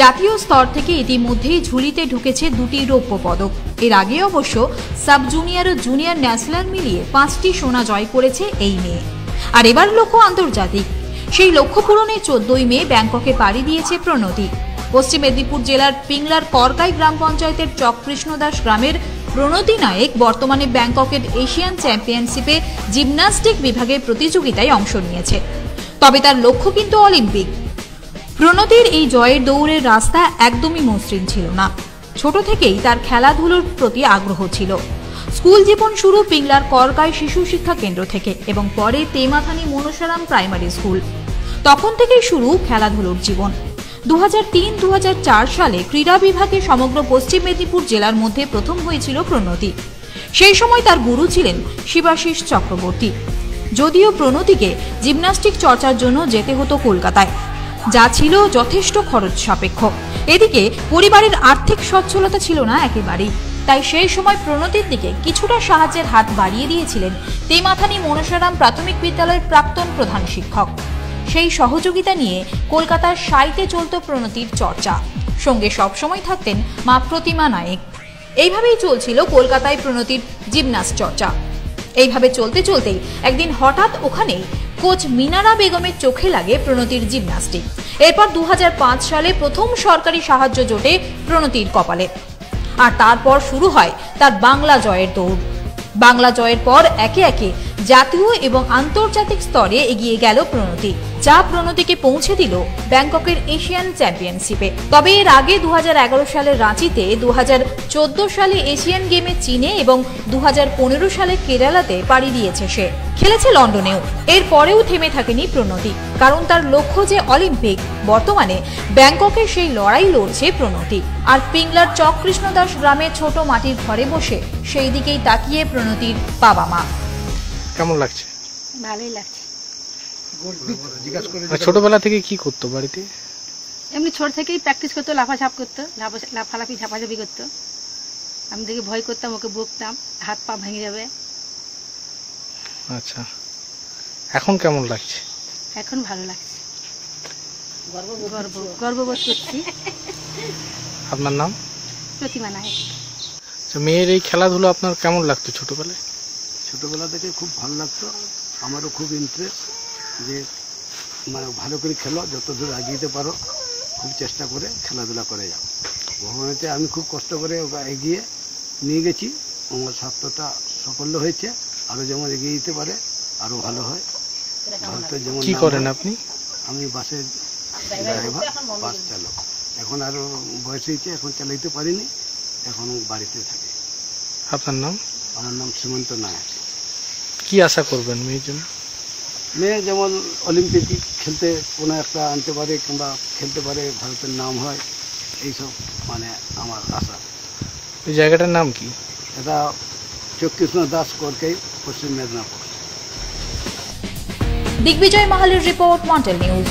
জাতীয় স্তর থেকে ইতিমধ্যেই ঝুলিতে ঢুকেছে দুটি রৌপ্য পদক। এর আগে অবশ্য সাব জুনিয়র ও জুনিয়র ন্যাশনাল মিলিয়ে পাঁচটি সোনা জয় করেছে এই মেয়ে। আর এবার লক্ষ্য আন্তর্জাতিক। সেই লক্ষ্য পূরণে চোদ্দই মে ব্যাংককে পাড়ি দিয়েছে প্রণতি। পশ্চিম মেদিনীপুর জেলার পিংলার করকাই গ্রাম পঞ্চায়েতের চককৃষ্ণ দাস গ্রামের প্রণতি নায়েক বর্তমানে ব্যাংককের এশিয়ান চ্যাম্পিয়নশিপে জিমন্যাস্টিক বিভাগের প্রতিযোগিতায় অংশ নিয়েছে। তবে তার লক্ষ্য কিন্তু অলিম্পিক। প্রণতির এই জয়ের দৌড়ের রাস্তা একদমই মসৃণ ছিল না। ছোট থেকেই তার খেলাধুলোর প্রতি আগ্রহ ছিল। স্কুল জীবন শুরু পিংলার করকায় শিশু শিক্ষা কেন্দ্র থেকে এবং পরে তেমাথানি মনসারাম প্রাইমারি স্কুল। তখন থেকেই শুরু খেলাধুলোর জীবন। দু দু সালে ক্রীড়া বিভাগে সমগ্র পশ্চিম মেদিনীপুর জেলার মধ্যে প্রথম হয়েছিল প্রণতি। সেই সময় তার গুরু ছিলেন শিবাশিস চক্রবর্তী। যদিও প্রণতিকে জিমন্যাস্টিক চর্চার জন্য যেতে হতো কলকাতায় যা ছিল যথেষ্ট খরচ সাপেক্ষ। এদিকে পরিবারের আর্থিক সচ্ছলতা ছিল না একেবারেই। তাই সেই সময় প্রণতির দিকে কিছুটা সাহায্যের হাত বাড়িয়ে দিয়েছিলেন তেমাথানি মনসারাম প্রাথমিক বিদ্যালয়ের প্রাক্তন প্রধান শিক্ষক। সেই সহযোগিতা নিয়ে কলকাতার সাইতে চলত প্রণতির চর্চা। সঙ্গে সবসময় থাকতেন মা প্রতিমা নায়েক। এইভাবেই চলছিল কলকাতায় প্রণতির জিমনাস্ট চর্চা। এইভাবে চলতে চলতেই একদিন হঠাৎ ওখানেই কোচ মিনারা বেগমের চোখে লাগে প্রণতির জিমনাস্টিক। এরপর দু হাজার পাঁচ সালে প্রথম সরকারি সাহায্য জোটে প্রণতির কপালে। আর তারপর শুরু হয় তার বাংলা জয়ের দৌড়। বাংলা জয়ের পর একে একে জাতীয় এবং আন্তর্জাতিক স্তরে এগিয়ে গেল প্রণতি, যা প্রণতিকে পৌঁছে দিল ব্যাংককের এশিয়ান চ্যাম্পিয়নশিপে। তবে এর আগে দু সালের রাঁচিতে দু হাজার চোদ্দ সালে এশিয়ান গেমে চীনে এবং দু সালে কেরালাতে পাড়ি দিয়েছে সে। খেলেছে লন্ডনেও। এর পরেও থেমে থাকেনি প্রণতি, কারণ তার লক্ষ্য যে অলিম্পিক, বর্তমানে ব্যাংককে সেই লড়াই লড়ছে প্রণতি। আর পিংলার চককৃষ্ণ দাস গ্রামে ছোট মাটির ঘরে বসে, সেই দিকেই তাকিয়ে প্রণতির বাবা মা কেমন লাগছে? ভালোই লাগছে। ছোটবেলা থেকে কি করতো বাড়িতে? এমনি ছোট থেকেই প্র্যাকটিস করতো লাফাঝাপ করতো লাফা- লাফালাফি ঝাপাঝাপি করতো। আমি দেখে ভয় করতাম ওকে বকতাম হাত পা ভেঙে যাবে। আচ্ছা। এখন কেমন লাগছে? এখন ভালো লাগছে। গর্ব গর্ববোধ করছি। আপনার নাম? প্রতিমা নায়ক। আচ্ছা, মেয়ের এই খেলাধুলো আপনার কেমন লাগতো ছোটবেলায়? ছোটোবেলা থেকে খুব ভালো লাগতো। আমারও খুব ইন্টারেস্ট যে মানে ভালো করে খেলো যত দূর এগিয়ে পারো খুব চেষ্টা করে খেলাধুলা করে যাও। ভগবানেতে আমি খুব কষ্ট করে এগিয়ে নিয়ে গেছি। আমার স্বাস্থ্যটা সাফল্য হয়েছে আরও যেমন এগিয়ে যেতে পারে আরও ভালো হয়। ভারতের যেমন কি করেন আপনি? আমি বাসের ড্রাইভার বাস চালক। এখন আরও বয়স হয়েছে এখন চালাইতে পারিনি এখন বাড়িতে থাকি। আপনার নাম? আমার নাম সীমন্ত নায়ক। কি আশা করবেন মেয়ের জন্য? মেয়ে যেমন অলিম্পিকে খেলতে কোনো একটা আনতে পারে কিংবা খেলতে পারে ভারতের নাম হয় এইসব মানে আমার আশা। ওই জায়গাটার নাম কি? এটা চক্রিষ্ণ দাস করকে পশ্চিম মেদিনীপুর। দিগ্বিজয় মাহালের রিপোর্ট মন্টেল নিউজ।